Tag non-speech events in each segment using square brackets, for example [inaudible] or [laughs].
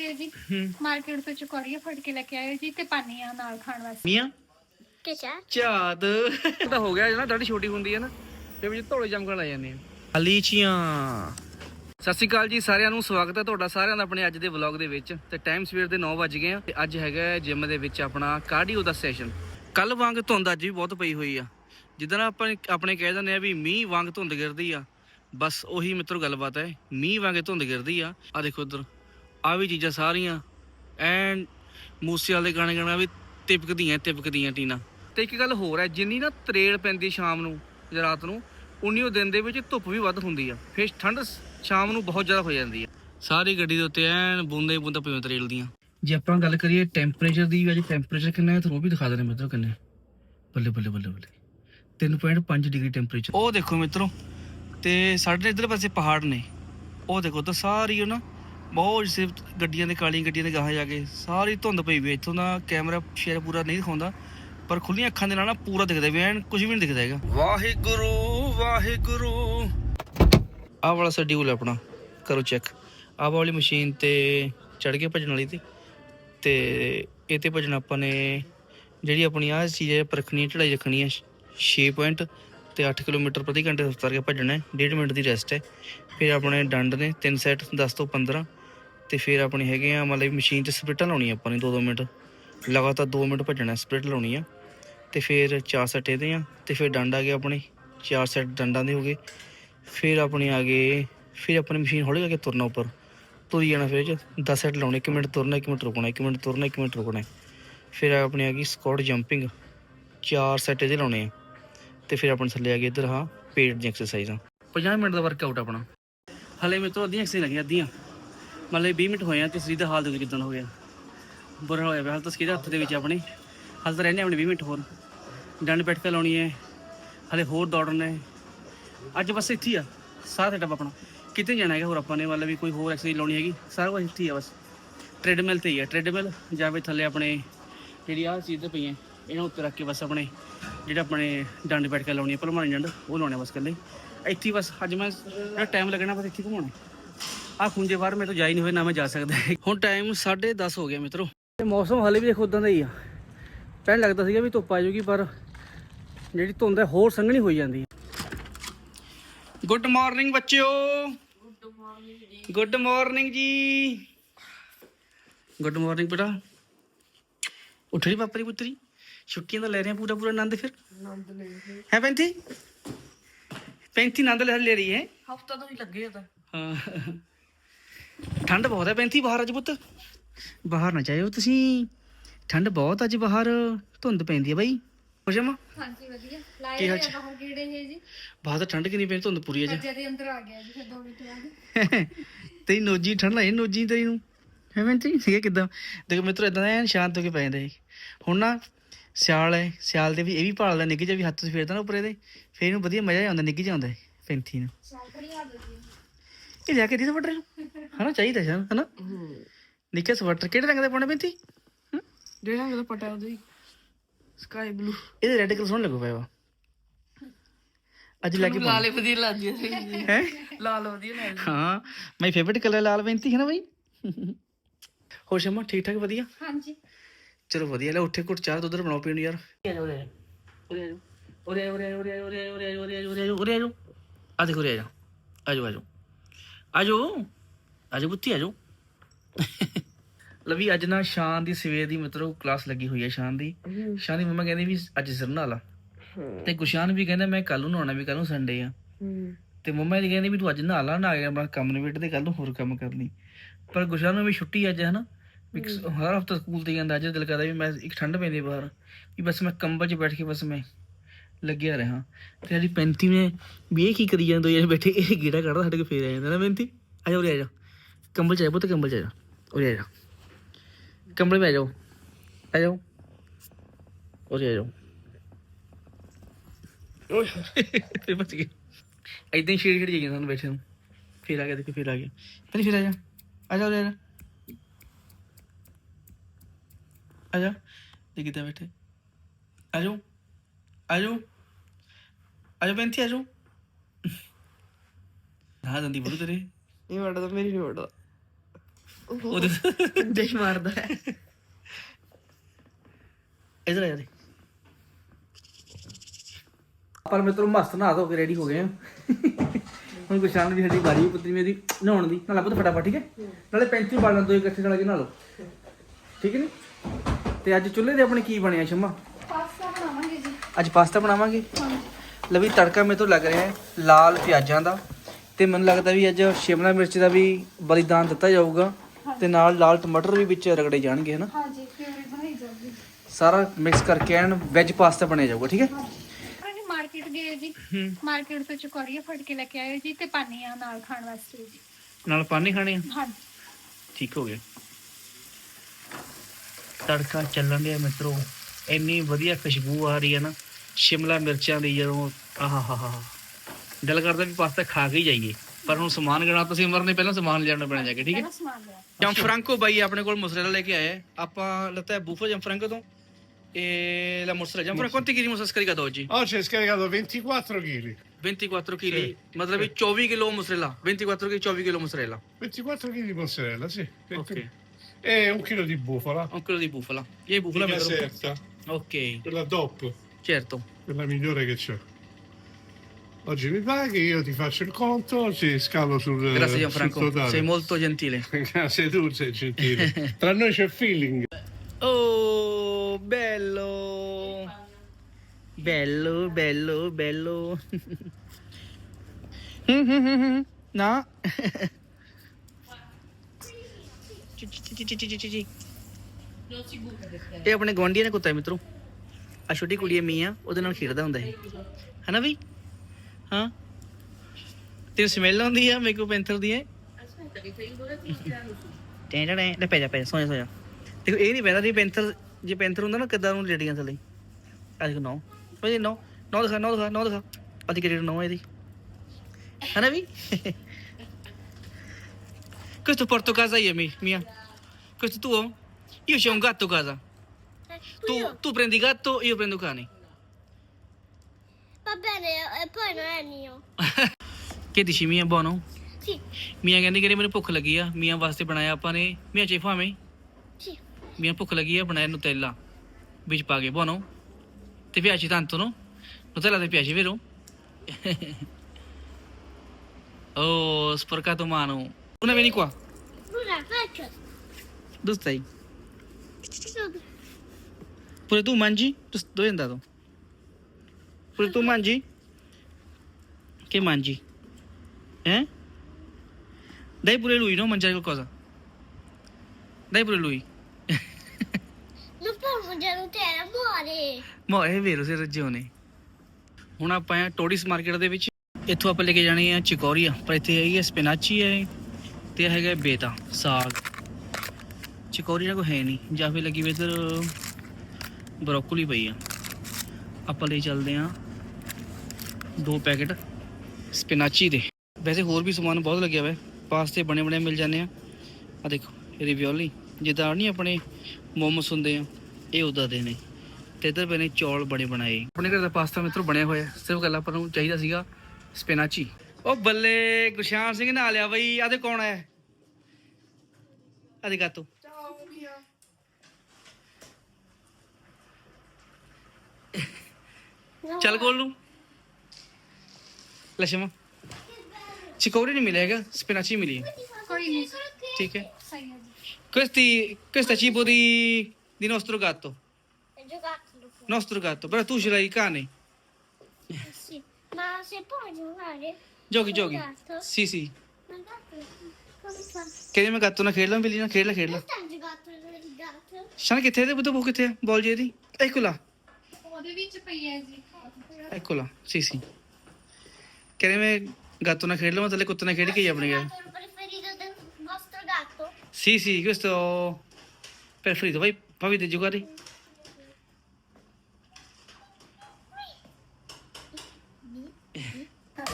ਗਏ ਜੀ। ਹੂੰ। ਮਾਰਕੀਟ ਤੋਂ ਚੁਕੌੜੀਆਂ ਫੜ ਕੇ ਲੈ ਕੇ ਆਏ ਜੀ ਤੇ ਪਾਨੀਆਂ ਨਾਲ ਖਾਣ ਵਾਸਤੇ। ਮੀਆਂ? ਚਾਹ? ਚਾਦ ਤਾਂ। ਹੋ ਗਿਆ ਜਨਾ ਦਾੜੀ ਛੋਟੀ ਹੁੰਦੀ ਹੈ ਨਾ ਤੇ ਵਿੱਚ ਧੋਲੇ ਚਮਕਣ ਲੱਗ ਜਾਂਦੇ ਆ। ਲੀਚੀਆਂ ਸਤਿ ਸ਼੍ਰੀ ਅਕਾਲ ਜੀ ਸਾਰਿਆਂ ਨੂੰ ਸਵਾਗਤ ਹੈ ਤੁਹਾਡਾ ਸਾਰਿਆਂ ਦਾ ਆਪਣੇ ਅੱਜ ਦੇ ਵਲੌਗ ਦੇ ਵਿੱਚ। ਤੇ ਟਾਈਮ ਸਵੇਰ ਦੇ 9 ਵਜ ਗਏ ਆ ਤੇ ਅੱਜ ਹੈਗਾ ਜਿਮ ਦੇ ਵਿੱਚ ਆਪਣਾ ਕਾਰਡੀਓ ਦਾ ਸੈਸ਼ਨ ਕੱਲ ਵਾਂਗ ਧੁੰਦ ਅੱਜ ਵੀ ਬਹੁਤ ਪਈ ਹੋਈ ਆ। ਜਿੱਦਾਂ ਆਪਾਂ ਆਪਣੇ ਕਹਿ ਦਿੰਦੇ ਆ ਵੀ ਮੀਂਹ ਵਾਂਗ ਧੁੰਦ ਗਿਰਦੀ ਆ। ਬਸ ਉਹੀ ਮਿੱਤਰੋ ਗੱਲਬਾਤ ਹੈ ਮੀਂਹ ਵਾਂਗੇ ਧੁੰਦ ਗਿਰਦੀ ਆ। ਆ ਦੇਖੋ ਉਧਰ। ਆ ਵੀ ਚੀਜ਼ਾਂ ਸਾਰੀਆਂ। ਐਨ ਮੂਸੇ ਵਾਲੇ ਗਾਣੇ ਗਾਣਾ ਵੀ ਤਿਪਕਦੀਆਂ ਤਿਪਕਦੀਆਂ ਟੀਨਾ। ਤੇ ਇੱਕ ਗੱਲ ਹੋਰ ਹੈ, ਜਿੰਨੀ ਨਾ ਤਰੇਲ ਪੈਂਦੀ ਸ਼ਾਮ ਨੂੰ ਜਾਂ ਰਾਤ ਨੂੰ, ਉਨੀ ਉਹ ਦਿਨ ਦੇ ਵਿੱਚ ਧੁੱਪ ਵੀ ਵੱਧ ਹੁੰਦੀ ਆ। ਫਿਰ ਠੰਡ ਸ਼ਾਮ ਨੂੰ ਬਹੁਤ ਜ਼ਿਆਦਾ ਹੋ ਜਾਂਦੀ ਆ। ਸਾਰੀ ਗੱਡੀ ਦੇ ਉੱਤੇ ਐਨ ਬੂੰਦੇ ਬੂੰਦਾ ਪਈਆਂ ਤਰੇਲ ਦੀਆਂ। ਜੇ ਆਪਾਂ ਗੱਲ ਕਰੀਏ ਟੈਂਪਰੇਚਰ ਦੀ, ਅੱਜ ਟੈਂਪਰੇਚਰ ਕਿੰਨਾ ਹੈ, ਤੁਹਾਨੂੰ ਉਹ ਵੀ ਦਿਖਾ ਦੇਣੇ ਮਿੱਤਰੋ ਕਿੰਨੇ। ਬੱਲੇ ਬੱਲੇ ਬੱਲੇ ਬੱਲੇ। 3.5 ਡਿਗਰੀ ਟੈਂਪਰੇਚਰ ਉਹ ਦੇਖੋ ਮਿੱਤਰੋ, ਤੇ ਸਾਡੇ ਇਧਰ ਪਾਸੇ ਪਹਾੜ ਨੇ। ਉਹ ਦੇਖੋ ਤਾਂ ਸਾਰੀ ਉਹ ਨਾ ਬਹੁਤ ਸੇ ਗੱਡੀਆਂ ਦੇ ਕਾਲੀਆਂ ਗੱਡੀਆਂ ਦੇ ਗਾਹਾਂ ਜਾ ਕੇ ਸਾਰੀ ਧੁੰਦ ਪਈ ਵੀ ਇੱਥੋਂ ਦਾ ਕੈਮਰਾ ਸ਼ੇਅਰ ਪੂਰਾ ਨਹੀਂ ਦਿਖਾਉਂਦਾ ਪਰ ਖੁੱਲੀਆਂ ਅੱਖਾਂ ਦੇ ਨਾਲ ਨਾ ਪੂਰਾ ਦਿਖਦਾ ਵੀ ਐਨ ਕੁਝ ਵੀ ਨਹੀਂ ਦਿਖਦਾ ਹੈਗਾ। ਵਾਹਿਗੁਰੂ ਵਾਹਿਗੁਰੂ। ਆਹ ਵਾਲਾ ਸ਼ਡਿਊਲ ਆਪਣਾ ਕਰੋ ਚੈੱਕ ਆਹ ਵਾਲੀ ਮਸ਼ੀਨ ਤੇ ਚੜ ਕੇ ਭੱਜਣ ਵਾਲੀ ਤੇ ਤੇ ਇਹ ਤੇ ਭੱਜਣਾ ਆਪਾਂ ਨੇ ਜਿਹੜੀ ਆਪਣੀ ਆਹ ਚੀਜ਼ ਹੈ ਪਰਖਣੀ ਚੜਾਈ ਰੱਖਣੀ ਹੈ 6 ਪੁਆਇੰਟ ਤੇ 8 ਕਿਲੋਮੀਟਰ ਪ੍ਰਤੀ ਘੰਟੇ ਰਫ਼ਤਾਰ ਕੇ ਭੱਜਣਾ ਹੈ 1.5 ਮਿੰਟ ਦੀ ਰੈਸਟ ਹੈ। ਫਿਰ ਆਪਣੇ ਡੰਡ ਨੇ ਤਿੰਨ ਸੈਟ 10 ਤੋਂ 15 ਤੇ ਫਿਰ ਆਪਣੇ ਹੈਗੇ ਆ, ਮਤਲਬ ਮਸ਼ੀਨ ਤੇ ਸਪ੍ਰਿਟਾਂ ਲਾਉਣੀ ਆਪਾਂ ਨੇ 2-2 ਮਿੰਟ। ਲਗਾਤਾਰ 2 ਮਿੰਟ ਭੱਜਣਾ ਸਪ੍ਰਿਟ ਲਾਉਣੀ ਆ। ਤੇ ਫਿਰ 4 ਸੈਟ ਇਹਦੇ ਆ, ਤੇ ਫਿਰ ਡੰਡ ਆ ਗਏ ਆਪਣੇ। 4 ਸੈਟ ਡੰਡਾਂ ਦੇ ਹੋ ਗਏ। ਫਿਰ ਆਪਣੇ ਆ ਗਏ, ਫਿਰ ਆਪਣੀ ਮਸ਼ੀਨ ਹੌਲੀ ਕਰਕੇ ਤੁਰਨਾ ਉੱਪਰ। ਤੁਰੀ ਜਾਣਾ ਫਿਰ ਇਹ 'ਚ 10 ਸੈਟ ਲਾਉਣੇ 1 ਮਿੰਟ ਤੁਰਨਾ 1 ਮਿੰਟ ਰੁਕਣਾ 1 ਮਿੰਟ ਤੁਰਨਾ 1 ਮਿੰਟ ਰੁਕਣਾ। ਫਿਰ ਆਪਣੀ ਆ ਗਈ ਸਕਾਟ ਜੰਪਿੰਗ। 4 ਸੈਟ ਇਹਦੇ ਲਾਉਣੇ ਆ। ਤੇ ਫਿਰ ਆਪਣੇ ਥੱਲੇ ਆ ਗਏ ਇੱਧਰ, ਹਾਂ, ਪੇਟ ਦੀ ਐਕਸਰਸਾਈਜ਼ਾਂ 50 ਮਿੰਟ ਦਾ ਵਰਕਆਊਟ ਆਪਣਾ। ਹਲੇ ਮੇਰੇ ਤੋਂ ਅੱਧੀਆਂ ਐਕਸਰਸਾਈਜ਼ ਲੱਗੀਆਂ, ਅੱਧੀਆਂ। ਮਤਲਬ 20 ਮਿੰਟ ਹੋਏ ਆ, ਤੇ ਸਰੀਰ ਦਾ ਹਾਲ ਦੇਖੋ ਕਿਦਾਂ ਹੋ ਗਿਆ। ਬੁਰਾ ਹੋਇਆ ਪਿਆ ਹਾਲ ਤਾਂ ਹੱਥ ਦੇ ਵਿੱਚ ਆਪਣੇ। ਹਾਲ ਤਾਂ ਰਹਿੰਦੇ ਆਪਣੇ 20 ਮਿੰਟ ਹੋਰ। ਡੰਡ ਬੈਠ ਲਾਉਣੀ ਹੈ, ਹਲੇ ਹੋਰ ਦੌੜਨਾ ਹੈ। ਅੱਜ ਬਸ ਇੱਥੇ ਹੀ ਆ, ਸਾਰਾ ਸੈਟਅਪ ਆਪਣਾ। ਕਿਤੇ ਨੀ ਜਾਣਾ ਹੈਗਾ ਹੋਰ ਆਪਾਂ ਨੇ, ਮਤਲਬ ਵੀ ਕੋਈ ਹੋਰ ਐਕਸਰਸਾਈਜ਼ ਲਾਉਣੀ ਹੈਗੀ, ਸਾਰਾ ਕੁਝ ਇੱਥੇ ਹੀ ਆ ਬਸ। ਟ੍ਰੈਡਮਿਲ ਤੇ ਹੀ ਆ ਟ੍ਰੈਡਮਿਲ ਜਾਂ ਫਿਰ ਥੱਲੇ ਆਪਣੇ ਜਿਹੜੀ ਆਹ ਚੀਜ਼ ਤੇ ਪਈਆਂ ਇਹਨਾਂ ਉੱਤੇ ਰੱਖ ਕੇ ਬਸ ਆਪਣੇ ਜਿਹੜਾ ਆਪਣੇ ਡੰਡ ਬੈਠ ਕੇ ਲਾਉਣੀ ਹੈ ਭਲਮਾਨੀ ਡੰਡ, ਉਹ ਲਾਉਣੇ ਬਸ ਇਕੱਲੇ। ਇੱਥੇ ਹੀ ਬਸ, ਅੱਜ ਮੈਂ ਜਿਹੜਾ ਟਾਈਮ ਲੱਗਣਾ, ਬਸ ਇੱਥੇ ਹੀ ਘੁਮਾਉਣਾ। ਆ ਖੁੰਝੇ ਬਾਹਰ ਮੈਂ ਤਾਂ ਜਾ ਹੀ ਨਹੀਂ ਹੋਇਆ ਨਾ ਮੈਂ ਜਾ ਸਕਦਾ। ਹੁਣ ਟਾਈਮ 10:30 ਹੋ ਗਿਆ ਮਿੱਤਰੋ। ਤੇ ਮੌਸਮ ਹਲੇ ਵੀ ਦੇਖੋ ਉਦਾਂ ਦਾ ਹੀ ਆ। ਪਹਿਲਾਂ ਲੱਗਦਾ ਸੀਗਾ ਵੀ ਧੁੱਪ ਆ ਜਾਊਗੀ ਪਰ ਜਿਹੜੀ ਧੁੰਦ ਹੈ ਹੋਰ ਸੰਘਣੀ ਹੋਈ ਜਾਂਦੀ ਹੈ। ਗੁੱਡ ਮਾਰਨਿੰਗ ਬੱਚਿਓ। ਗੁੱਡ ਮਾਰਨਿੰਗ ਜੀ। ਗੁੱਡ ਮਾਰਨਿੰਗ ਜੀ ਗੁੱਡ ਮਾਰਨਿੰਗ ਬੇਟਾ। ਉੱਠ ਰਹੀ ਪਾਪਰੀ ਪੁੱਤਰੀ। ਛੁੱਟੀਆਂ ਤਾਂ ਲੈ ਰਹੇ ਆ ਪੂਰਾ ਪੂਰਾ ਆਨੰਦ ਫਿਰ। ਆਨੰਦ ਲੈ ਰਹੇ ਹੈ ਪੈਂਤੀ? ਪੈਂਤੀ ਆਨੰਦ ਲੈ ਲੈ ਰਹੀ ਹੈ। ਹਫਤਾ ਤਾਂ ਹੀ ਲੱਗੇ ਤਾਂ। ਹਾਂ। ਠੰਡ ਬਹੁਤ ਹੈ ਪੈਂਤੀ ਬਾਹਰ ਅੱਜ ਪੁੱਤ। ਬਾਹਰ ਨਾ ਜਾਇਓ ਤੁਸੀਂ। ਠੰਡ ਬਹੁਤ ਅੱਜ ਬਾਹਰ ਧੁੰਦ ਪੈਂਦੀ ਹੈ ਬਾਈ। ਹੋਸ਼ਮਾ ਹਾਂਜੀ ਵਧੀਆ। ਲਾਏ ਹਾਲ ਆ ਹੈ ਜੀ। ਬਾਹਰ ਤਾਂ ਠੰਡ ਕਿੰਨੀ ਪੈਂਦੀ ਧੁੰਦ ਪੂਰੀ ਅੱਜ ਅੱਜ ਦੇ ਅੰਦਰ ਆ ਗਿਆ ਜੀ ਫਿਰ ਦੋ ਮਿੰਟ ਬਾਅਦ। [laughs] ਤੇਰੀ ਨੋਜੀ ਠੰਡ ਲਾਈ ਨੋਜੀ ਤੇਰੀ ਨੂੰ। ਹੈ ਮੈਂ ਤੇ ਸੀਗਾ ਕਿਦਾਂ? ਦੇਖੋ ਮਿੱਤਰੋ ਇਦਾਂ ਐਨ ਸ਼ਾਂਤ ਹੋ ਕੇ ਪੈ ਜਾਂਦੇ ਹੁਣ ਨਾ ਸਿਆਲ ਹੈ ਸਿਆਲ ਦੇ ਵੀ ਇਹ ਵੀ ਭਾਲਦਾ ਨਿੱਘ ਜਿਹਾ ਵੀ ਹੱਥ ਤੋਂ ਫੇਰਦਾ ਨਾ ਉੱਪਰ ਇਹਦੇ। ਫੇਰ ਇਹਨੂੰ ਵਧੀਆ ਮਜ਼ਾ ਆਉਂਦਾ ਨਿੱਘ ਜਿਹਾ ਆਉਂਦਾ ਪੈਂਤੀ ਨੂੰ। ਇਹ ਲਿਆ ਕੇ ਦੇ ਸਵਟਰ ਨੂੰ ਹਨਾ ਚਾਹੀਦਾ ਸ਼ਾਨ ਹਨਾ ਨਿੱਕਾ ਸਵਟਰ ਕਿਹੜੇ ਰੰਗ ਦਾ ਪਾਉਣਾ ਪੈਂਤੀ ਜਿਹੜਾ ਰੰਗ ਦਾ ਪਟਾ ਉਹਦੀ ਸਕਾਈ ਬਲੂ ਇਹਦੇ ਰੈੱਡ ਕਲਰ ਸੋਹਣਾ ਲੱਗੂ ਪਿਆ ਵਾ ਅੱਜ ਲੈ ਕੇ ਲਾਲੇ ਵਧੀਆ ਲੱਗਦੀ ਸੀ ਹੈ ਲਾਲ ਵਧੀਆ ਲੱਗਦੀ ਹਾਂ ਮਾਈ ਫੇਵਰਿਟ ਕਲਰ ਲਾਲ ਪੈਂਤੀ ਹੈ ਨਾ ਬਾਈ ਹੋਰ ਸ਼ਮਾ ਠੀਕ ਠਾਕ ਵਧੀਆ ਹਾਂਜੀ ਚਲੋ ਵਧੀਆ ਲੈ ਉੱਠੇ ਕੁੱਟ ਚਾਹ ਉਧਰ ਬਣਾਓ ਪੀਣ ਯਾਰ ਉਰੇ ਉਰੇ ਉਰੇ ਉਰੇ ਉਰੇ ਉਰੇ ਉਰੇ ਉਰੇ ਉਰੇ ਆਜੋ ਆ ਦੇਖੋ ਉਰੇ ਆਜੋ ਆਜੋ ਆਜੋ ਆਜੋ। ਆਜੋ ਬੁੱਤੀ ਆਜੋ। ਲਵੀ ਅੱਜ ਨਾ ਸ਼ਾਨ ਦੀ ਸਵੇਰ ਦੀ ਮਿੱਤਰੋ ਕਲਾਸ ਲੱਗੀ ਹੋਈ ਹੈ ਸ਼ਾਨ ਦੀ। ਸ਼ਾਨ ਦੀ ਮੰਮਾ ਕਹਿੰਦੀ ਵੀ ਅੱਜ ਸਿਰ ਨਹਾ ਲਾ। ਤੇ ਗੁਸ਼ਾਨ ਵੀ ਕਹਿੰਦਾ ਮੈਂ ਕੱਲ ਨੂੰ ਨਹਾਉਣਾ ਵੀ ਕੱਲ ਨੂੰ ਸੰਡੇ ਆ। ਤੇ ਮੰਮਾ ਜੀ ਕਹਿੰਦੀ ਵੀ ਤੂੰ ਅੱਜ ਨਹਾ ਲਾ ਨਾ ਗਿਆ ਮੈਂ ਕੰਮ ਨਿਬੇੜ ਤੇ ਕੱਲ ਨੂੰ ਹੋਰ ਕੰਮ ਕਰਨੀ ਪਰ ਗੁਸ਼ਾਨ ਨੂੰ ਵੀ ਛੁੱਟੀ ਅੱਜ ਹੈ। ਨਾ ਹਰ ਹਫਤਾ ਸਕੂਲ ਤੇ ਜਾਂਦਾ ਅੱਜ ਦਿਲ ਕਰਦਾ ਵੀ ਮੈਂ ਇੱਕ ਠੰਡ ਪੈਂਦੀ ਬਾਹਰ। ਵੀ ਬਸ ਮੈਂ ਕੰਬਲ 'ਚ ਬੈਠ ਕੇ ਬਸ ਮੈਂ ਲੱਗਿਆ ਰਹਾ। ਤੇ ਅਜੀ 35 ਨੇ ਵੀ ਇਹ ਕੀ ਕਰੀ ਜਾਂਦੇ ਯਾਰ ਬੈਠੇ ਇਹ ਗੀੜਾ ਕੱਢਦਾ ਸਾਡੇ ਕੋਲ ਫੇਰ ਆ ਜਾਂਦਾ ਨਾ 35 ਆ ਜਾ ਉਰੇ ਆ ਜਾ। ਕੰਬਲ 'ਚ ਆ ਪੁੱਤ ਕੰਬਲ 'ਚ ਆ ਜਾ। ਉਰੇ ਆ ਜਾ। ਕੰਬਲ 'ਚ ਆ ਜਾਓ। ਆ ਜਾਓ। ਉਰੇ ਆ ਜਾਓ। ਓਏ। ਤੇ ਬਚ ਗਏ। ਹੀ ਛੇੜ ਛੇੜ ਜਾਈਏ ਸਾਨੂੰ ਬੈਠੇ ਨੂੰ। ਫੇਰ ਆ ਗਿਆ ਦੇਖੋ ਫੇਰ ਆ ਗਿਆ। ਤੇਰੀ ਫੇਰ ਆ ਜਾ। ਆ ਜਾ ਉਰੇ ਆ ਜਾ। ਆ ਜਾ। ਇਹ ਕਿੱਥੇ ਬੈਠੇ। ਆ ਜਾਓ। ਆ ਜਾਓ। ਆ ਜਾਓ ਬੈਂਤੀ ਆ ਜਾਓ ਹਾਂ ਦੰਦੀ ਬੋਲੂ ਤੇਰੇ। ਨਹੀਂ ਵੜਦਾ ਮੇਰੀ ਨਹੀਂ ਵੜਦਾ। ਉਹਦੇ ਦੇਸ਼ ਮਾਰਦਾ ਹੈ। ਇਧਰ ਆ ਜਾ ਪਰ ਮਿੱਤਰੋ ਮਸਤ ਨਹਾ ਧੋ ਕੇ ਰੈਡੀ ਹੋ ਗਏ ਆ ਹੁਣ ਗੁਸ਼ਾਨ ਦੀ ਸਾਡੀ ਬਾਰੀ ਪੁੱਤਰੀ ਮੇਰੀ ਨਹਾਉਣ ਦੀ। ਨਾਲੇ ਪੁੱਤ ਫਟਾਫਟ ਠੀਕ ਹੈ? ਨਾਲੇ ਪੈਂਤੀ ਬਾਲਣ ਦੋ ਇਕੱਠੇ ਨਾਲ ਕੇ ਨਹਾ ਲਓ। ਠੀਕ ਹੈ ਨੀ? ਤੇ ਅੱਜ ਚੁੱਲ੍ਹੇ ਤੇ ਆਪਣੇ ਕੀ ਬਣਿਆ ਸ਼ਮਾ? ਪਾਸਤਾ ਬਣਾਵਾਂਗੇ ਜੀ। ਅੱਜ ਪਾਸਤਾ ਬਣਾਵਾਂਗੇ? ਲਵੀ ਤੜਕਾ ਮੇਰੇ ਤੋਂ ਲੱਗ ਰਿਹਾ ਹੈ ਲਾਲ ਪਿਆਜ਼ਾਂ ਦਾ। ਤੇ ਮੈਨੂੰ ਲੱਗਦਾ ਵੀ ਅੱਜ ਸ਼ਿਮਲਾ ਮਿਰਚ ਦਾ ਵੀ ਬਲੀਦਾਨ ਦਿੱਤਾ ਜਾਊਗਾ। ਤੇ ਨਾਲ ਲਾਲ ਟਮਾਟਰ ਵੀ ਵਿੱਚ ਰਗੜੇ ਜਾਣਗੇ ਹਨਾ? ਹਾਂਜੀ ਪਿਊਰੀ ਬਣਾਈ ਜਾਊਗੀ। ਸਾਰਾ ਮਿਕਸ ਕਰਕੇ ਐਨ ਵੈਜ ਪਾਸਤਾ ਬਣਿਆ ਜਾਊਗਾ ਠੀਕ ਹੈ? ਮਾਰਕੀਟ ਗਏ ਜੀ। ਮਾਰਕੀਟ ਤੋਂ ਚੁਕੌਰੀਆਂ ਫੜ ਕੇ ਲੈ ਕੇ ਆਏ ਜੀ ਤੇ ਪਾਨੀਆਂ ਨਾਲ ਖਾਣ ਵਾਸਤੇ ਜੀ। ਨਾਲ ਪਾਣੀ ਖਾਣੇ ਆ? ਹਾਂਜੀ। ਠੀਕ ਹੋ ਗਿਆ। ਤੜਕਾ ਚੱਲਣ ਡਿਆ ਮਿੱਤਰੋ। ਇੰਨੀ ਵਧੀਆ ਖੁਸ਼ਬੂ ਆ ਰਹੀ ਹੈ ਨਾ। ਸ਼ਿਮਲਾ ਮਿਰਚਾਂ ਦੀ ਜਦੋਂ ਆਹਾਹਾ ਦਿਲ ਕਰਦਾ ਵੀ ਪਾਸਤਾ ਖਾ ਕੇ ਹੀ ਜਾਈਏ ਪਰ ਹੁਣ ਸਮਾਨ ਗਿਣਾ ਤੁਸੀਂ ਉਮਰ ਨੇ ਪਹਿਲਾਂ ਸਮਾਨ ਲੈਣਾ ਪੈਣਾ ਜਾ ਕੇ ਠੀਕ ਹੈ ਜਾਂ ਫਰਾਂਕੋ ਬਾਈ ਆਪਣੇ ਕੋਲ ਮਸਰੇਲਾ ਲੈ ਕੇ ਆਇਆ ਆਪਾਂ ਲੱਤਾ ਬੂਫੋ ਜਾਂ ਫਰਾਂਕੋ ਤੋਂ e la mostrella. Gianfranco, quanti chili hai scaricato oggi? Oggi ho scaricato 24 kg. 24 kg? Sì. Ma tra sì. 24 kg mozzarella? 24 kg, 24 kg mozzarella? 24 kg di mozzarella, sì. Ok. E un chilo di bufala. Un chilo di bufala. E bufala di casserta. Ok. Quella DOP. Certo. È la migliore che c'è. Oggi mi paghi, io ti faccio il conto, ci scalo sul Grazie Gianfranco, sul sei molto gentile. [laughs] Grazie tu, sei gentile. [laughs] Tra noi c'è feeling. Oh, bello. Bello, bello, bello. [laughs] Mm, mm, mm, no? એ આપણે ગોંડીને કોતાય મિત્રો ਆ ਛੋਟੀ ਕੁੜੀ ਹੈ ਮੀਆਂ ਉਹਦੇ ਨਾਲ ਖੇਡਦਾ ਹੁੰਦਾ ਹੈ ਹਨਾ ਵੀ? ਹਾਂ? ਤੇ ਸਮੈਲ ਆਉਂਦੀ ਆ ਮੇਰੇ ਕੋ ਪੈਂਥਰ ਦੀ ਹੈ ਟੈਂ ਟੈਂ ਲੈ ਪੈ ਜਾ ਪੈ ਜਾ ਸੋ ਜਾ ਸੋ ਜਾ। ਦੇਖੋ ਇਹ ਨਹੀਂ ਪੈਂਦਾ ਜੇ ਪੈਂਥਰ ਜੇ ਪੈਂਥਰ ਹੁੰਦਾ ਨਾ ਕਿੱਦਾਂ ਨੂੰ ਲੇਡੀਆਂ ਥੱਲੇ। ਆ ਦੇਖੋ ਨੋ। ਉਹ ਜੀ ਨੋ ਨੋ ਦਿਖਾ ਨੋ ਦਿਖਾ ਨੋ ਦਿਖਾ। ਅਧਿ ਕਿਹੜੀ ਨੋ ਇਹਦੀ। ਹਨਾ ਵੀ? Questo porto casa io, mi, mia. ਮੀਆਂ। tuo? ਤੂੰ c'ho un gatto a. Tu, tu prendi gatto, io prendo cane. Va bene, e poi non è mio. [laughs] Che dici, Mia? Buono? Sì, ਮੀਆਂ ਕਹਿੰਦੀ ਕਿ ਮੈਨੂੰ ਭੁੱਖ ਲੱਗੀ ਆ ਮੀਆਂ ਵਾਸਤੇ ਬਣਾਇਆ ਆਪਾਂ ਨੇ ਮੀਆਂ ਚੇ ਫਾਵੇਂ sì. ਮੀਆਂ ਭੁੱਖ ਲੱਗੀ ਆ ਬਣਾਇਆ ਨੁਤੈਲਾ ਵਿੱਚ ਪਾ ਕੇ buono ti piace tanto no nutella ti piace vero [laughs] oh sporcato mano una vieni qua Scusa, faccio. dove stai pure Tu mangi Tu- dove è andato pure tu mangi che mangi eh dai pure lui no mangiare qualcosa dai pure lui Non può mangiare Nutella, muore. ਮੋ ਇਹ ਵੀਰ ਸੇ ਰੱਜੋਨੇ ਹੁਣ ਆਪਾਂ ਆ ਟੋਡੀਸ market ਦੇ ਵਿੱਚ ਇੱਥੋਂ ਆਪਾਂ ਲੈ ਕੇ ਜਾਣੇ ਆ ਚਿਕੋਰੀਆ ਪਰ ਇੱਥੇ ਹੈਗੀ ਹੈ ਸਪਿਨਾਚੀ ਹੈ ਤੇ ਹੈਗਾ ਬੇਤਾ ਸਾਗ ਚਿਕੋਰੀਆ ਕੋ ਹੈ ਨਹੀਂ ਜਾਂ ਫਿਰ ਲੱਗੀ ਵੇ ਇਧਰ ਬਰੋਕਲੀ ਪਈ ਆ। ਆਪਾਂ ਲਈ ਚੱਲਦੇ ਆ ਦੋ ਪੈਕੇਟ ਸਪਿਨਾਚੀ ਦੇ। ਵੈਸੇ ਹੋਰ ਵੀ ਸਮਾਨ ਬਹੁਤ ਲੱਗਿਆ ਹੋਇਆ ਪਾਸਤੇ ਬਣੇ ਬਣੇ ਮਿਲ ਜਾਂਦੇ ਆ। ਆ ਦੇਖੋ ਰਿਵਿਓਲੀ। ਜਿੱਦਾਂ ਨਹੀਂ ਆਪਣੇ ਮੋਮਸ ਹੁੰਦੇ ਆ, ਇਹ ਉਦਾਂ ਦੇ ਨੇ। ਤੇ ਇਧਰ ਬਣੇ ਚੌਲ ਬਣੇ ਬਣਾਏ। ਆਪਣੇ ਘਰ ਦਾ ਪਾਸਤਾ ਮਿੱਤਰੋ ਬਣਿਆ ਹੋਇਆ। ਸਿਰਫ ਗੱਲ ਆਪਾਂ ਨੂੰ ਚਾਹੀਦਾ ਸੀਗਾ ਸਪਿਨਾਚੀ। ਉਹ ਬੱਲੇ ਗੁਸ਼ਾਨ ਸਿੰਘ ਨਾਲ ਲਿਆ ਬਈ। ਆਦੇ ਕੌਣ ਹੈ ਆਦੇ ਗਾਤੋ ਚੱਲ ਕੋਲ ਨੂੰ ਲਸ਼ਮਾ ਚਿਕੋਰੀ ਨਹੀਂ ਮਿਲਿਆ ਹੈਗਾ ਸਪਿਨਾਚੀ ਮਿਲੀ ਹੈ। ਕੋਈ ਨਹੀਂ ਠੀਕ ਹੈ ਸਹੀ ਹੈ ਜੀ questi questo è cibo di di nostro gatto È giocattolo. nostro gatto però tu ce l'hai il cane Eh, Sì. Ma se puoi giocare? giochi Col giochi gatto? sì sì Ma il gatto come fa? ਕਹਿੰਦੇ ਮੈਂ gatto ਨਾਲ ਖੇਡ ਲਾਂ ਬਿੱਲੀ ਨਾਲ ਖੇਡ ਲੈ ਖੇਡ ਲੈ Dove sta il giocattolo del gatto? ਸ਼ਾਨ ਕਿੱਥੇ ਤੇ ਬੁੱਧ ਕਿੱਥੇ ਆ ਬੋਲ ਜੇ ਦੀ eccola ਉਹਦੇ ਵਿੱਚ ਪਈ ਹੈ ਜੀ eccola sì sì ਕਹਿੰਦੇ ਮੈਂ gatto ਨਾਲ ਖੇਡ ਲਵਾਂ ਥੱਲੇ ਕੁੱਤੇ ਨਾਲ ਖੇਡ ਕੇ ਹੀ ਆਪਣੇ preferito del vostro gatto? sì sì questo preferito vai fammi te giocare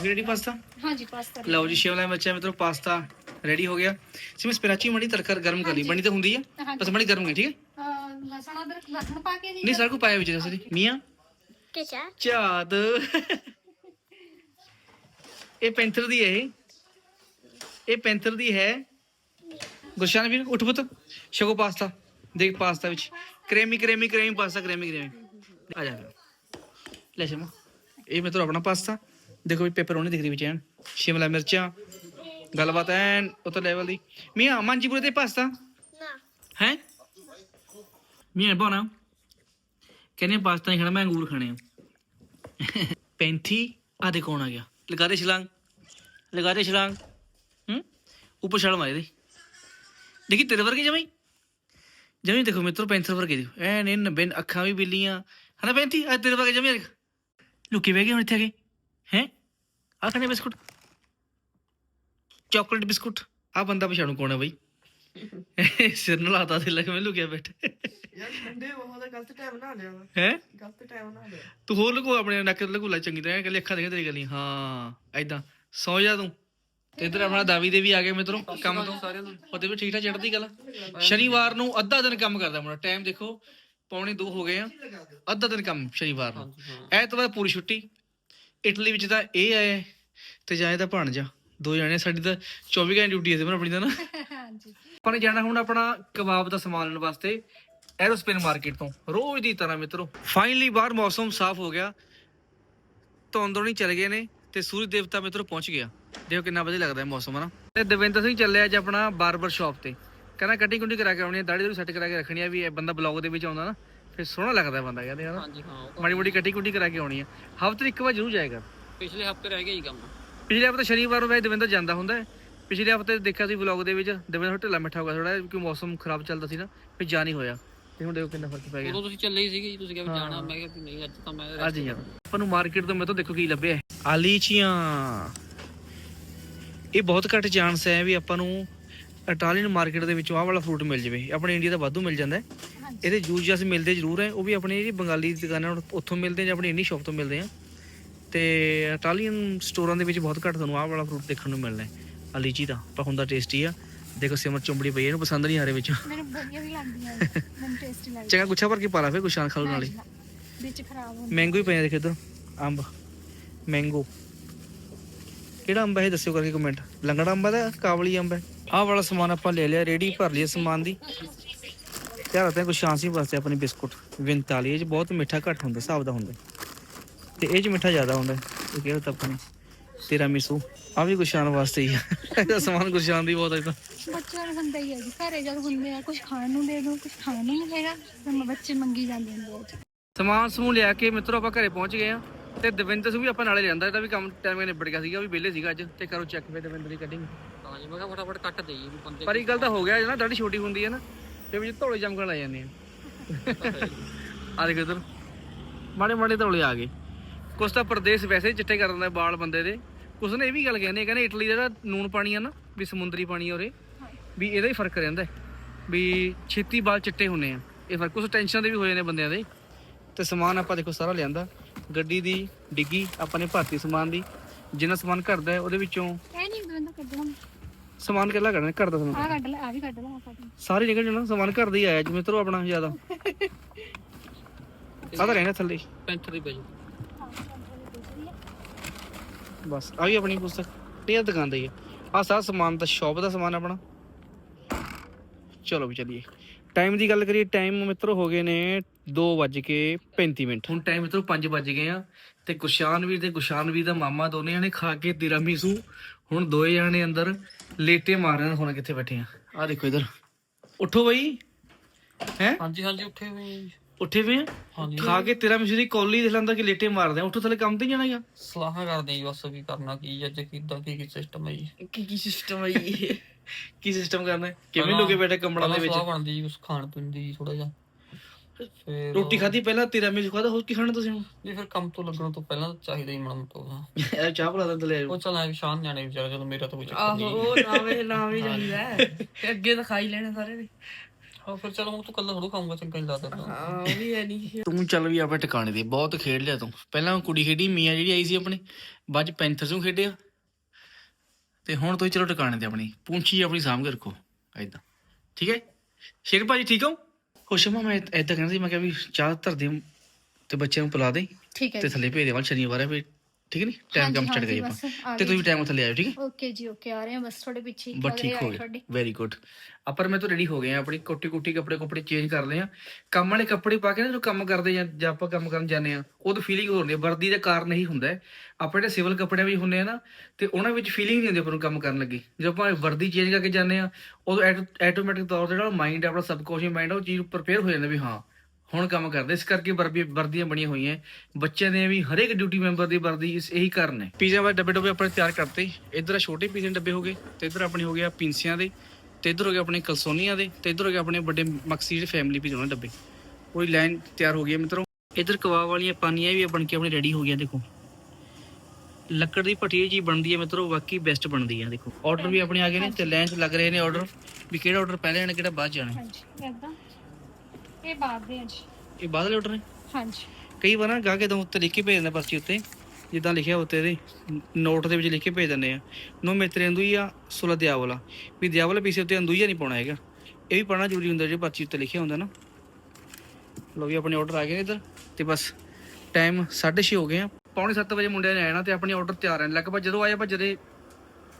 ready pasta ਹਾਂਜੀ ਪਾਸਤਾ ਲਓ ਜੀ ਸ਼ਿਮਲਾ ਮਿਰਚਾਂ ਮਿੱਤਰੋ ਪਾਸਤਾ ਰੈਡੀ ਹੋ ਗਿਆ। ਸਿਮੇ ਸਪਿਨਾਚੀ ਮੜੀ ਤੜਕਾ ਗਰਮ ਕਰ ਲਈ। ਬਣੀ ਤਾਂ ਹੁੰਦੀ ਆ। ਬਸ ਮੜੀ ਗਰਮ ਕਰ ਠੀਕ ਹੈ? ਅਹ ਲਸਣ ਅਦਰਕ ਲਸਣ ਪਾ ਕੇ ਜੀ ਨਹੀਂ ਸਾਰਾ ਕੁ ਪਾਇਆ ਵਿੱਚ ਦੱਸ ਦੀ ਮੀਆਂ? ਇਹ ਪੈਂਥਰ ਦੀ ਹੈ ਇਹ। ਇਹ ਪੈਂਥਰ ਦੀ ਹੈ। ਗੁਰਸ਼ਨ ਵੀਰ ਉੱਠ ਪੁੱਤ। ਛਕੋ ਪਾਸਤਾ। ਦੇਖ ਪਾਸਤਾ ਵਿੱਚ। Creamy creamy creamy pasta creamy creamy. ਆ ਜਾ। ਲੈ ਸ਼ਮਾ। ਇਹ ਮੈਂ ਆਪਣਾ ਪਾਸਤਾ। ਦੇਖੋ ਵੀ ਪੇਪਰੋਨੀ ਦਿਖ ਰਹੀ ਵਿੱਚ ਐਨ। ਸ਼ਿਮਲਾ ਮਿਰਚਾਂ। ਗੱਲਬਾਤ ਐਨ ਉੱਤੇ ਲੈਵਲ ਦੀ। ਮੀਆਂ ਮਾਂਜੀਪੁਰੇ ਤੇ ਪਾਸਤਾ। ਨਾ। ਹੈ? ਮੀਆਂ ਬਣਾ ਕਹਿੰਦੇ ਪਾਸਤਾ ਨਹੀਂ ਖਾਣਾ, ਮੈਂ ਅੰਗੂਰ ਖਾਣੇ ਆ। ਪੈਂਥੀ ਆ ਦੇ ਕੌਣ ਆ ਗਿਆ। ਲਗਾ ਦੇ ਛਲਾਂਗ ਲਗਾ ਦੇ ਛਲਾਂਗ। ਹੂੰ? ਉੱਪਰ ਛਾਲ ਮਾਰੇ ਦੇ ਦੇਖੀ ਤੇਰੇ ਵਰਗੇ ਜਮਾਈ ਜਮੀ ਦੇਖੋ ਮਿੱਤਰੋ, ਪੈਂਥਰ ਵਰਗੇ ਦਿਓ ਐਨ ਇਨ ਬਿਨ ਅੱਖਾਂ ਵੀ ਬਿੱਲੀਆਂ। ਹਨਾ ਪੈਂਤੀ ਆ ਤੇਰੇ ਵਰਗੇ ਜਮੀ ਦੇਖ। ਲੁਕੀ ਬਹਿ ਗਏ ਹੁਣ ਇੱਥੇ ਆ ਗਏ ਹੈ? ਆ ਖਾਣੇ ਬਿਸਕੁਟ। Chocolate biscuit. ਆ ਬੰਦਾ ਪਛਾਣੂ ਕੌਣ ਹੈ ਬਈ? [laughs] ਸਿਰ ਨਾਲ ਆਤਾ ਸੀ ਲੱਗ ਮੈਂ ਲੁਕਿਆ ਬੈਠੇ। ਯਾਰ ਠੰਡੇ ਬਹੁਤ ਗਲਤ ਟਾਈਮ ਨਾ ਲਿਆ। ਵਾ। ਹੈ? ਗਲਤ ਟਾਈਮ ਨਾ ਲਿਆ। ਤੂੰ ਹੋਰ ਲਗੋ ਆਪਣੇ ਨੱਕ ਤੇ ਲਗੋ ਲੈ ਚੰਗੀ ਤਰ੍ਹਾਂ ਕੱਲੀ ਅੱਖਾਂ ਦੇਖ ਤੇਰੀ ਗੱਲੀ ਹਾਂ ਐਦਾਂ ਸੌ ਜਾ ਤੂੰ। ਤੇ ਇਧਰ ਆਪਣਾ ਦਾਵੀ ਦੇ ਵੀ ਆ ਗਏ ਮਿੱਤਰੋ ਕੰਮ ਤੋਂ। ਉਹਦੇ ਵੀ ਠੀਕ ਠਾਕ ਚੜਦੀ ਗੱਲ ਸ਼ਨੀਵਾਰ ਨੂੰ ਅੱਧਾ ਦਿਨ ਕੰਮ ਕਰਦਾ ਮੁੰਡਾ। ਟਾਈਮ ਦੇਖੋ ਪੌਣੇ 2 ਹੋ ਗਏ ਆ। ਅੱਧਾ ਦਿਨ ਕੰਮ ਸ਼ਨੀਵਾਰ ਨੂੰ। ਐਤਵਾਰ ਪੂਰੀ ਛੁੱਟੀ। ਇਟਲੀ ਵਿੱਚ ਤਾਂ ਇਹ ਆਏ ਤੇ ਜਾਏ ਤਾਂ ਭਾਣਜਾ। ਦੋ ਜਾਣੇ ਸਾਡੀ ਤਾਂ 24 ਘੰਟੇ ਡਿਊਟੀ ਹੈ ਆਪਣੀ ਤਾਂ ਨਾ। ਹਾਂਜੀ। ਆਪਾਂ ਨੇ ਜਾਣਾ ਹੁਣ ਆਪਣਾ ਕਬਾਬ ਦਾ ਸਮਾਨ ਲੈਣ ਵਾਸਤੇ ਐਰੋਸਪੇਨ ਮਾਰਕੀਟ ਤੋਂ। ਰੋਜ਼ ਦੀ ਤਰ੍ਹਾਂ ਮਿੱਤਰੋ ਫਾਈਨਲੀ ਬਾਹਰ ਮੌਸਮ ਸਾਫ਼ ਹੋ ਗਿਆ। ਧੁੰਦੋਂ ਨਹੀਂ ਚਲੇ ਗਏ ਨੇ ਤੇ ਸੂਰਜ ਦੇਵਤਾ ਮਿੱਤਰੋ ਪਹੁੰਚ ਗਿਆ। ਦੇਖੋ ਕਿੰਨਾ ਵਧੀਆ ਲੱਗਦਾ ਹੈ ਮੌਸਮ ਹਨਾ ਤੇ ਦਵਿੰਦਰ ਸਿੰਘ ਚੱਲਿਆ ਅੱਜ ਆਪਣਾ ਬਾਰਬਰ ਸ਼ਾਪ ਤੇ। ਕਹਿੰਦਾ ਕਟਿੰਗ ਕੁੰਡੀ ਕਰਾ ਕੇ ਆਉਣੀ ਹੈ ਦਾੜੀ ਦੂੜੀ ਸੈੱਟ ਕਰਾ ਕੇ ਰੱਖਣੀ ਹੈ ਵੀ ਇਹ ਬੰਦਾ ਬਲੌਗ ਦੇ ਵਿੱਚ ਆਉਂਦਾ ਨਾ ਫਿਰ ਸੋਹਣਾ ਲੱਗਦਾ ਬੰਦਾ ਕਹਿੰਦੇ ਹਨਾ ਹਾਂਜੀ ਹਾਂ ਉਹ ਮਾੜੀ ਮੋਟੀ ਕਟਿੰਗ ਕੁੰਡੀ ਕਰਾ ਕੇ ਆਉਣੀ ਹੈ। ਹਫ਼ਤੇ 'ਚ ਇੱਕ ਵਾਰ ਜ਼ਰੂਰ ਜਾਏਗਾ। ਪਿਛਲੇ ਹਫ਼ਤੇ ਰਹਿ ਗਿਆ ਹੀ ਕੰਮ। ਪਿਛਲੇ ਹਫ਼ਤੇ ਸ਼ਨੀਵਾਰ ਨੂੰ ਵੈਸੇ ਦਵਿੰਦਰ ਜਾਂਦਾ ਹੁੰਦਾ ਹੈ। ਪਿਛਲੇ ਹਫ਼ਤੇ ਦੇਖਿਆ ਸੀ ਵਲੌਗ ਦੇ ਵਿੱਚ ਦਵਿੰਦਰ ਢਿੱਲਾ ਮਿੱਠਾ ਹੋ ਗਿਆ ਥੋੜਾ ਕਿਉਂਕਿ ਮੌਸਮ ਖਰਾਬ ਚੱਲਦਾ ਸੀ ਨਾ ਫਿਰ ਜਾ ਨਹੀਂ ਹੋਇਆ। ਤੇ ਹੁਣ ਦੇਖੋ ਕਿੰਨਾ ਫ਼ਰਕ ਪੈ ਗਿਆ। ਉਦੋਂ ਤੁਸੀਂ ਚੱਲੇ ਹੀ ਸੀਗੇ ਜੀ, ਤੁਸੀਂ ਕਿਹਾ ਵੀ ਜਾਣਾ ਮੈਂ ਕਿਹਾ ਨਹੀਂ ਅੱਜ ਤਾਂ ਮੈਂ ਅੱਜ ਯਾਰ ਆਪਾਂ ਨੂੰ ਮਾਰਕੀਟ ਤੋਂ ਮੇਰੇ ਤੋਂ ਦੇਖੋ ਕੀ ਲੱਭਿਆ ਹੈ। ਆਲੀਚੀਆਂ। ਇਹ ਬਹੁਤ ਘੱਟ ਚਾਂਸ ਹੈ ਵੀ ਆਪਾਂ ਨੂੰ ਇਟਾਲੀਅਨ ਮਾਰਕੀਟ ਦੇ ਵਿੱਚੋਂ ਆਹ ਵਾਲਾ ਫਰੂਟ ਮਿਲ ਜਾਵੇ। ਆਪਣੇ ਇੰਡੀਆ ਦਾ ਵਾਧੂ ਮਿਲ ਜਾਂਦਾ ਹੈ। ਇਹਦੇ ਜੂਸ ਜਸ ਮਿਲਦੇ ਜ਼ਰੂਰ ਹੈ ਉਹ ਵੀ ਆਪਣੇ ਜਿਹੜੀ ਬੰਗਾਲੀ ਦੁਕਾਨਾਂ ਉੱਥੋਂ ਮਿਲਦੇ ਜਾਂ ਆਪਣੀ ਇੰਨੀ ਸ਼ਾਪ ਤੋਂ ਮਿਲਦੇ ਆ। ਤੇ ਇਟਾਲੀਅਨ ਸਟੋਰਾਂ ਦੇ ਵਿੱਚ ਬਹੁਤ ਘੱਟ ਤੁਹਾਨੂੰ ਆਹ ਵਾਲਾ ਫਰੂਟ ਦੇਖਣ ਨੂੰ ਮਿਲਣਾ ਹੈ। ਆ ਲੀਚੀ ਦਾ ਪਰ ਹੁੰਦਾ ਟੇਸਟੀ ਆ। ਦੇਖੋ ਸਿਮਰ ਚੁੰਬੜੀ ਪਈ ਇਹਨੂੰ ਪਸੰਦ ਨਹੀਂ ਆ ਰਹੇ ਵਿੱਚ। ਮੈਨੂੰ ਵਧੀਆ ਵੀ ਲੱਗਦੀਆਂ ਨੇ। ਮੈਨੂੰ ਟੇਸਟੀ ਲੱਗਦੀ ਚੰਗਾ ਗੁੱਛਾ ਭਰ ਕੇ ਪਾ ਲਾ ਫੇ ਗੁਸ਼ਾਨ ਖਾ ਲਓ ਨਾਲੇ ਵਿੱਚ ਖਰਾਬ ਹੁੰਦੀ ਮੈਂਗੋ ਹੀ ਪਏ ਆ ਦੇਖ ਇੱਧਰ ਅੰਬ। ਮੈਂਗੋ ਕਿਹੜਾ ਅੰਬ ਹੈ ਇਹ ਦੱਸਿਓ ਕਰਕੇ ਕਮੈਂਟ ਲੰਗੜਾ ਅੰਬ ਹੈ ਦਾ ਕਾਬਲੀ ਅੰਬ ਹੈ ਆਹ ਵਾਲਾ ਸਮਾਨ ਆਪਾਂ ਲੈ ਲਿਆ ਰੇੜੀ ਭਰ ਲਈ ਸਮਾਨ ਦੀ। ਯਾਰ ਤੇ ਕੁਛ ਸ਼ਾਂਸੀ ਵਾਸਤੇ ਆਪਣੀ ਬਿਸਕੁਟ। 45 ਇਹ ਚ ਬਹੁਤ ਮਿੱਠਾ ਘੱਟ ਹੁੰਦਾ ਹਿਸਾਬ ਦਾ ਹੁੰਦਾ। ਤੇ ਇਹ ਚ ਮਿੱਠਾ ਜ਼ਿਆਦਾ ਹੁੰਦਾ ਇਹ ਕਿਹਾ ਤਾਂ ਆਪਣੇ ਤੇਰਾ ਮਿਸੂ ਆ ਵੀ ਗੁਸ਼ਾਨ ਵਾਸਤੇ ਹੀ ਆ। ਇਹਦਾ ਸਮਾਨ ਗੁਸ਼ਾਨ ਦੀ ਬਹੁਤ ਹੈ ਤਾਂ। ਬੱਚਿਆਂ ਨੂੰ ਹੁੰਦਾ ਹੀ ਹੈ ਜੀ ਘਰੇ ਜਦ ਹੁੰਦੇ ਆ ਕੁਝ ਖਾਣ ਨੂੰ ਦੇ ਦੋ ਕੁਝ ਖਾਣ ਨੂੰ ਹੈਗਾ ਤਾਂ ਬੱਚੇ ਮੰਗੀ ਜਾਂਦੇ ਨੇ ਬਹੁਤ। ਸਮਾਨ ਸਮੂਹ ਲਿਆ ਕੇ ਮਿੱਤਰੋ ਆਪਾਂ ਘਰੇ ਪਹੁੰਚ ਗਏ ਆ ਤੇ ਦਵਿੰਦਰ ਸਿੰਘ ਵੀ ਆਪਾਂ ਨਾਲੇ ਲਿਆਂਦਾ ਇਹਦਾ ਵੀ ਕੰਮ ਟਾਈਮ ਨਿਬੜ ਗਿਆ ਸੀਗਾ ਉਹ ਵੀ ਵਿਹਲੇ ਸੀਗਾ ਅੱਜ ਤੇ ਕਰੋ ਚੈੱਕ ਫੇ ਦਵਿੰਦਰ ਦੀ ਕਟਿੰਗ ਹਾਂ ਜੀ ਮੈਂ ਕਿਹਾ ਫਟਾਫਟ ਕੱਟ ਦੇਈ ਵੀ ਬੰਦੇ ਪਰ ਇਹ ਗੱਲ ਤਾਂ ਹੋ ਗਿਆ ਜਨਾ ਦਾੜੀ ਛੋਟੀ ਹੁੰਦੀ ਹੈ ਨਾ ਤੇ ਵਿੱਚ ਧੌਲੇ ਚਮਕਣ ਲੱਗ ਜਾਂਦੇ ਆ। ਆ ਦੇਖ ਇਧਰ ਮਾੜੇ ਮਾੜੇ ਧੌਲੇ ਆ ਗਏ। ਕੁਛ ਤਾਂ ਪ੍ਰਦੇਸ਼ ਵੈਸੇ ਹੀ ਚਿੱਟੇ ਕਰ ਦਿੰਦਾ ਬਾਲ ਬੰਦੇ ਦੇ। ਕੁਛ ਨੇ ਇਹ ਵੀ ਗੱਲ ਕਹਿੰਦੇ ਕਹਿੰਦੇ ਇਟਲੀ ਦਾ ਜਿਹੜਾ ਨੂਨ ਪਾਣੀ ਆ ਨਾ ਵੀ ਸਮੁੰਦਰੀ ਪਾਣੀ ਆ ਉਰੇ ਵੀ ਇਹਦਾ ਹੀ ਫ਼ਰਕ ਰਹਿੰਦਾ ਹੈ। ਵੀ ਛੇਤੀ ਬਾਲ ਚਿੱਟੇ ਹੁੰਨੇ ਆ। ਇਹ ਫ਼ਰਕ ਕੁਛ ਟੈਨਸ਼ਨ ਦੇ ਵੀ ਹੋ ਜਾਂਦੇ ਬੰਦਿਆਂ ਦੇ। ਤੇ ਸਮਾਨ ਆਪਾਂ ਦੇਖੋ ਸਾਰਾ ਲਿਆਂਦਾ। ਗੱਡੀ ਦੀ ਡਿੱਗੀ ਆਪਾਂ ਨੇ ਭਰਤੀ ਸਮਾਨ ਦੀ। ਜਿੰਨਾ ਸਮਾਨ ਘਰ ਦਾ ਹੈ ਉਹਦੇ ਵਿੱਚੋਂ ਇਹ ਨਹੀਂ ਬੰਦਾ ਕੱਢਣਾ ਸਮਾਨ ਕਿੱਲਾ ਕੱਢਣਾ ਘਰ ਦਾ ਸਮਾਨ? ਆ ਕੱਢ ਲੈ ਆ ਵੀ ਕੱਢ ਲੈ ਆ ਕੱਢ ਲੈ। ਸਾਰੇ ਨਿਕਲ ਜਾਣਾ ਸਮਾਨ ਘਰ ਦਾ ਹੀ ਆਇਆ ਜਿਵੇਂ ਤਰੋ ਆਪਣਾ ਜ਼ਿਆਦਾ। [laughs] ਆ ਤਾਂ ਰਹਿਣਾ ਥੱਲੇ। ਪੈਂਥਰ ਦੀ ਬਸ ਆ ਵੀ ਆਪਣੀ ਪੁਸਤਕ। ਨਹੀਂ ਇਹ ਦੁਕਾਨ ਦਾ ਹੀ ਆ ਸਾਰਾ ਸਮਾਨ ਦਾ ਸ਼ਾਪ ਦਾ ਸਮਾਨ ਆਪਣਾ। ਚਲੋ ਵੀ ਚੱਲੀਏ। ਟਾਈਮ ਦੀ ਗੱਲ ਕਰੀਏ ਟਾਈਮ ਮਿੱਤਰੋ ਹੋ ਗਏ ਨੇ 2:35 ਮਿੰਟ। ਹੁਣ ਟਾਈਮ ਮਿੱਤਰੋ 5 ਵੱਜ ਗਏ ਆ ਤੇ ਗੁਸ਼ਾਨ ਵੀਰ ਤੇ ਗੁਸ਼ਾਨ ਵੀਰ ਦਾ ਮਾਮਾ ਦੋਨੇ ਜਣੇ ਖਾ ਕੇ ਤਿਰਾਮੀਸੂ ਹੁਣ ਦੋਏ ਜਣੇ ਅੰਦਰ ਲੇਟੇ ਮਾਰ ਰਹੇ ਨੇ ਹੁਣ ਕਿੱਥੇ ਬੈਠੇ ਆ? ਆ ਦੇਖੋ ਇਧਰ। ਉੱਠੋ ਬਈ। ਹੈ? ਹਾਂਜੀ ਹਾਂਜੀ ਉੱਠੇ ਹੋਏ। ਉੱਠੇ ਵੇ ਆ? ਹਾਂਜੀ। ਖਾ ਕੇ ਤਿਰਾਮੀਸੂ ਦੀ ਕੌਲੀ ਦੇ ਲੰਦਾ ਕਿ ਲੇਟੇ ਮਾਰਦੇ ਆ। ਉੱਠੋ ਥੱਲੇ ਕੰਮ ਤੇ ਜਾਣਾ ਯਾ ਸਲਾਹਾਂ ਕਰਦੇ ਜੀ ਬਸ ਵੀ ਕਰਨਾ ਕੀ ਅੱਜ ਕਿਦਾਂ ਕੀ ਕੀ ਸਿਸਟਮ ਹੈ ਜੀ। ਕੀ ਕੀ ਸਿਸਟਮ ਹੈ ਕੀ ਸਿਸਟਮ ਕਰਨਾ? ਹੈ ਕਿਵੇਂ ਲੋਕੇ ਬੈਠੇ ਕੰਬਲਾਂ ਦੇ ਪਹਿਲਾਂ ਵਿੱਚ? ਸਲਾਹ ਬਣਦੀ ਜੀ ਉਸ ਖਾਣ ਪੀਣ ਦੀ ਥੋੜਾ ਜਿਹਾ। ਫਿਰ ਰੋਟੀ ਖਾਧੀ ਪਹਿਲਾਂ ਤੇਰਾ ਮੇਜ ਖਾਦਾ ਹੋਰ ਕੀ ਖਾਣਾ ਤੁਸੀਂ ਹੁਣ? ਜੀ ਫਿਰ ਕੰਮ ਤੋਂ ਲੱਗਣ ਤੋਂ ਪਹਿਲਾਂ ਚਾਹੀਦਾ ਹੀ ਮਨ ਤੋਂ ਇਹ ਚਾਹ ਬਣਾ ਦਿੰਦੇ ਲੈ ਉਹ ਚੱਲ ਐ ਵੀ ਸ਼ਾਨ ਜਾਣੇ ਵਿਚਾਰਾ ਚਲੋ ਮੇਰਾ ਤਾਂ ਕੋਈ ਚੱਕਰ ਆਹੋ ਨਹੀਂ ਉਹ ਨਾਵੇਂ ਨਾਵੇਂ ਜਾਂਦਾ ਹੈ ਤੇ ਅੱਗੇ ਤਾਂ ਖਾਈ ਲੈਣੇ ਸਾਰੇ ਨੇ ਹਾਂ ਫਿਰ ਚਲੋ ਹੁਣ ਤੂੰ ਕੱਲਾ ਥੋੜਾ ਖਾਊਂਗਾ ਚੰਗਾ ਨਹੀਂ ਲੱਗਦਾ ਹਾਂ ਉਹ ਵੀ ਹੈ ਨਹੀਂ ਤੂੰ ਚੱਲ ਵੀ ਆਪਣੇ ਟਿਕਾਣੇ ਦੇ ਬਹੁਤ ਖੇਡ ਲਿਆ ਤੂੰ। ਪਹਿਲਾਂ ਕੁੜੀ ਖੇਡੀ ਮੀਆਂ ਜਿਹੜੀ ਆਈ ਸੀ ਆਪਣੇ ਬਾਅਦ ਚ ਪੈਂਥਰਸ ਨੂੰ ਖੇਡਿਆ। ਤੇ ਹੁਣ ਤੁਸੀਂ ਚਲੋ ਟਿਕਾਣੇ ਤੇ ਆਪਣੀ ਪੂੰਛੀ ਆਪਣੀ ਸਾਂਭ ਕੇ ਰੱਖੋ ਐਦਾਂ ਠੀਕ ਹੈ? ਸ਼ੇਰ ਭਾਜੀ ਠੀਕ ਹੋ? ਹੋਸ਼ਮਾ ਮੈਂ ਐਦਾਂ ਕਹਿੰਦਾ ਸੀ ਮੈਂ ਕਿਹਾ ਵੀ ਚਾਹ ਧਰ ਦੇ ਤੇ ਬੱਚਿਆਂ ਨੂੰ ਪਿਲਾ ਦੇ। ਠੀਕ ਹੈ ਤੇ ਥੱਲੇ ਭੇਜ ਦੇਵਾਂ ਸ਼ਨੀਵਾਰ ਹੈ ਵੀ ਠੀਕ ਹੈ ਨੀ? ਟਾਈਮ ਕੰਮ ਸਟਾਰਟ ਕਰੀਏ ਆਪਾਂ। ਤੇ ਤੁਸੀਂ ਟਾਈਮ ਉੱਥੇ ਲੈ ਆਇਓ ਠੀਕ ਹੈ? ਓਕੇ ਜੀ ਓਕੇ ਆ ਰਹੇ ਹਾਂ ਬਸ ਤੁਹਾਡੇ ਪਿੱਛੇ ਹੀ। ਬਸ ਠੀਕ ਹੋ ਗਿਆ। ਵੈਰੀ ਗੁੱਡ ਆਪਾਂ ਮੈਂ ਤਾਂ ਰੈਡੀ ਹੋ ਗਏ ਆ ਆਪਣੀ। ਕੋਟੀ ਕੋਟੀ ਕੱਪੜੇ ਕੱਪੜੇ ਚੇਂਜ ਕਰ ਲਏ ਆ ਕੰਮ ਵਾਲੇ ਕੱਪੜੇ ਪਾ ਕੇ ਨਾ ਜਦੋਂ ਕੰਮ ਕਰਦੇ ਜਾਂ ਜਾਂ ਆਪਾਂ ਕੰਮ ਕਰਨ ਜਾਂਦੇ ਆ ਉਹ ਤਾਂ ਫੀਲਿੰਗ ਹੋ ਹੁੰਦੀ ਹੈ। ਵਰਦੀ ਦਾ ਕਾਰਨ ਇਹੀ ਹੁੰਦਾ ਹੈ। ਆਪਾਂ ਜਿਹੜੇ ਸਿਵਲ ਕੱਪੜਿਆਂ ਵਿੱਚ ਹੁੰਦੇ ਆ ਨਾ ਤੇ ਉਹਨਾਂ ਵਿੱਚ ਫੀਲਿੰਗ ਨਹੀਂ ਹੁੰਦੀ ਆਪਾਂ ਨੂੰ ਕੰਮ ਕਰਨ ਲੱਗੀ। ਜਦੋਂ ਆਪਾਂ ਵਰਦੀ ਚੇਂਜ ਕਰਕੇ ਜਾਂਦੇ ਆ ਉਦੋਂ ਆਟੋਮੈਟਿਕ ਤੌਰ ਤੇ ਜਿਹੜਾ ਮਾਈਂਡ ਆਪਣਾ ਸਬਕੌਂਸ਼ੀਅਸ ਮਾਈਂਡ ਉਹ ਚੀਜ਼ ਪ੍ਰਪੇਅਰ ਹੋ ਜਾਂਦਾ ਵੀ ਹਾਂ ਹੁਣ ਕੰਮ ਕਰਦੇ। ਇਸ ਕਰਕੇ ਵਰਦੀ ਵਰਦੀਆਂ ਬਣੀਆਂ ਹੋਈਆਂ। ਬੱਚਿਆਂ ਦੇ ਵੀ ਹਰੇਕ ਡਿਊਟੀ ਮੈਂਬਰ ਦੀ ਵਰਦੀ ਇਸ ਇਹੀ ਕਾਰਨ ਹੈ। ਪੀਜ਼ਾ ਵਾਲੇ ਡੱਬੇ ਡੱਬੇ ਆਪਣੇ ਤਿਆਰ ਕਰਤੇ। ਇੱਧਰ ਛੋਟੇ ਪੀਜ਼ੇ ਦੇ ਡੱਬੇ ਹੋ ਗਏ ਤੇ ਇੱਧਰ ਆਪਣੇ ਹੋ ਗਿਆ ਪਿੰਸੀਆਂ ਦੇ ਤੇ ਇੱਧਰ ਹੋ ਗਿਆ ਆਪਣੇ ਕਲਸੋਨੀਆਂ ਦੇ ਤੇ ਇੱਧਰ ਹੋ ਗਿਆ ਆਪਣੇ ਵੱਡੇ ਮਕਸੀ ਜਿਹੜੇ ਫੈਮਿਲੀ ਪੀਜ਼ੇ ਉਹਨਾਂ ਦੇ ਡੱਬੇ। ਪੂਰੀ ਲਾਈਨ ਤਿਆਰ ਹੋ ਗਈ ਹੈ ਮਿੱਤਰੋ। ਇੱਧਰ ਕਬਾਬ ਵਾਲੀਆਂ ਪਾਨੀਆਂ ਵੀ ਬਣ ਕੇ ਆਪਣੀ ਰੈਡੀ ਹੋ ਗਈਆਂ ਦੇਖੋ। ਲੱਕੜ ਦੀ ਭੱਠੀ ਜੀ ਬਣਦੀ ਹੈ ਮਿੱਤਰੋ ਵਾਕਈ ਬੈਸਟ ਬਣਦੀ ਹੈ ਦੇਖੋ। ਆਰਡਰ ਵੀ ਆਪਣੇ ਆ ਗਏ ਨੇ ਤੇ ਲਾਈਨ 'ਚ ਲੱਗ ਰਹੇ ਨੇ ਆਰਡਰ ਵੀ ਕਿਹੜਾ ਆਰਡਰ ਪਹਿਲੇ ਆਣਾ ਕਿਹੜਾ ਬਾਅਦ 'ਚ ਆਣਾ ਹਾਂਜੀ ਇਦਾਂ ਇਹ ਬਾਅਦ ਦੇ ਆ ਜੀ ਇਹ ਬਾਅਦ ਵਾਲੇ ਆਰਡਰ ਨੇ? ਹਾਂਜੀ। ਕਈ ਵਾਰ ਨਾ ਗਾ ਕੇ ਤਾਂ ਉੱਤੇ ਲਿਖ ਕੇ ਭੇਜ ਦਿੰਦਾ ਪਰਚੀ ਉੱਤੇ। ਜਿੱਦਾਂ ਲਿਖਿਆ ਉੱਤੇ ਇਹਦੇ ਨੋਟ ਦੇ ਵਿੱਚ ਲਿਖ ਕੇ ਭੇਜ ਦਿੰਦੇ ਆ। ਨੋ ਮਿੱਤਰੇ ਅੰਦੂਈਆ ਸੁਲਾ ਦਿਆਵਲਾ। ਵੀ ਦਿਆਵਲਾ ਪੀਸੇ ਉੱਤੇ ਅੰਦੂਈਆ ਨਹੀਂ ਪਾਉਣਾ ਹੈਗਾ। ਇਹ ਵੀ ਪੜਨਾ ਜ਼ਰੂਰੀ ਹੁੰਦਾ ਜੇ ਪਰਚੀ ਉੱਤੇ ਲਿਖਿਆ ਹੁੰਦਾ ਨਾ। ਲੋ ਵੀ ਆਪਣੇ ਆਰਡਰ ਆ ਗਏ ਨੇ ਇੱਧਰ। ਤੇ ਬਸ ਟਾਈਮ 6:30 ਹੋ ਗਏ ਆ। ਪੌਣੇ 7 ਵਜੇ ਮੁੰਡਿਆਂ ਨੇ ਆਣਾ ਤੇ ਆਪਣੇ ਆਰਡਰ ਤਿਆਰ ਹਨ ਲਗਭਗ ਜਦੋਂ ਆਏ ਆਪਾਂ ਜਦੇ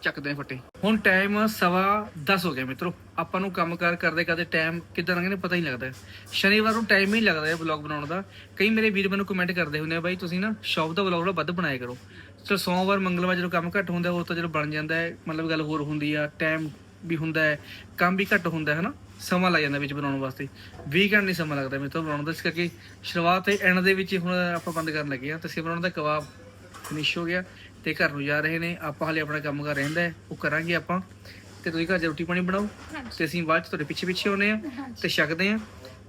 ਚੱਕਦੇ ਆ ਫੱਟੇ। ਹੁਣ ਟਾਈਮ ਸਵਾ 10 ਹੋ ਗਿਆ ਮਿੱਤਰੋ। ਆਪਾਂ ਨੂੰ ਕੰਮਕਾਰ ਕਰਦੇ ਕਰਦੇ ਟਾਈਮ ਕਿੱਦਾਂ ਲੰਘਣੇ ਪਤਾ ਹੀ ਨਹੀਂ ਲੱਗਦਾ। ਸ਼ਨੀਵਾਰ ਨੂੰ ਟਾਈਮ ਹੀ ਨਹੀਂ ਲੱਗਦਾ ਇਹ ਵਲੌਗ ਬਣਾਉਣ ਦਾ। ਕਈ ਮੇਰੇ ਵੀਰ ਮੈਨੂੰ ਕਮੈਂਟ ਕਰਦੇ ਹੁੰਦੇ ਆ, ਬਾਈ ਤੁਸੀਂ ਨਾ ਸ਼ੌਪ ਦਾ ਵਲੌਗ ਵੱਧ ਬਣਾਇਆ ਕਰੋ। ਚਲ ਸੋਮਵਾਰ, ਮੰਗਲਵਾਰ ਜਦੋਂ ਕੰਮ ਘੱਟ ਹੁੰਦਾ ਉਹ ਤਾਂ ਜਦੋਂ ਬਣ ਜਾਂਦਾ ਹੈ। ਮਤਲਬ ਗੱਲ ਹੋਰ ਹੁੰਦੀ ਆ ਟਾਈਮ ਵੀ ਹੁੰਦਾ ਹੈ, ਕੰਮ ਵੀ ਘੱਟ ਹੁੰਦਾ ਹੈ, ਹਨਾ? ਸਮਾਂ ਲੱਗ ਜਾਂਦਾ ਵਿੱਚ ਬਣਾਉਣ ਵਾਸਤੇ। ਵੀਕਐਂਡ ਨਹੀਂ ਸਮਾਂ ਲੱਗਦਾ ਮੇਰੇ ਤੋਂ ਬਣਾਉਣ ਦਾ, ਇਸ ਕਰਕੇ ਸ਼ੁਰੂਆਤ ਤੇ ਐਂਡ ਦੇ ਵਿੱਚ ਹੁਣ ਆਪਾਂ ਬੰਦ ਕਰਨ ਲੱਗੇ ਆ ਤੇ ਸਿਮਰਨ ਦਾ ਕਬਾਬ ਫਿਨਿਸ਼ ਹੋ ਗਿਆ। ਤੇ ਘਰ ਨੂੰ ਜਾ ਰਹੇ ਨੇ। ਆਪਾਂ ਹਲੇ ਆਪਣਾ ਕੰਮ ਕਰ ਰਹਿੰਦਾ ਹੈ, ਉਹ ਕਰਾਂਗੇ ਆਪਾਂ। ਤੇ ਤੁਸੀਂ ਘਰ 'ਚ ਰੋਟੀ ਪਾਣੀ ਬਣਾਓ ਤੇ ਅਸੀਂ ਬਾਅਦ ਚ ਤੁਹਾਡੇ ਪਿੱਛੇ ਪਿੱਛੇ ਆਉਨੇ ਆ ਤੇ ਛਕਦੇ ਆ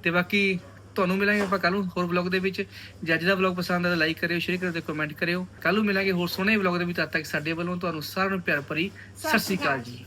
ਤੇ ਬਾਕੀ ਤੁਹਾਨੂੰ ਮਿਲਾਂਗੇ ਆਪਾਂ ਕੱਲ ਨੂੰ ਹੋਰ ਵਲੌਗ ਦੇ ਵਿੱਚ। ਜੇ ਅੱਜ ਦਾ ਵਲੌਗ ਪਸੰਦ ਆਇਆ ਲਾਈਕ ਕਰਿਓ ਸ਼ੇਅਰ ਕਰਿਓ ਤੇ ਕਮੈਂਟ ਕਰਿਓ। ਕੱਲ ਨੂੰ ਮਿਲਾਂਗੇ ਹੋਰ ਸੋਹਣੇ ਵਲੌਗ ਦੇ ਵਿੱਚ। ਤਦ ਤੱਕ ਸਾਡੇ ਵੱਲੋਂ ਤੁਹਾਨੂੰ ਸਾਰਿਆਂ ਨੂੰ ਪਿਆਰ ਭਰੀ ਸਤਿ ਸ਼੍ਰੀ ਅਕਾਲ। ਜੀ।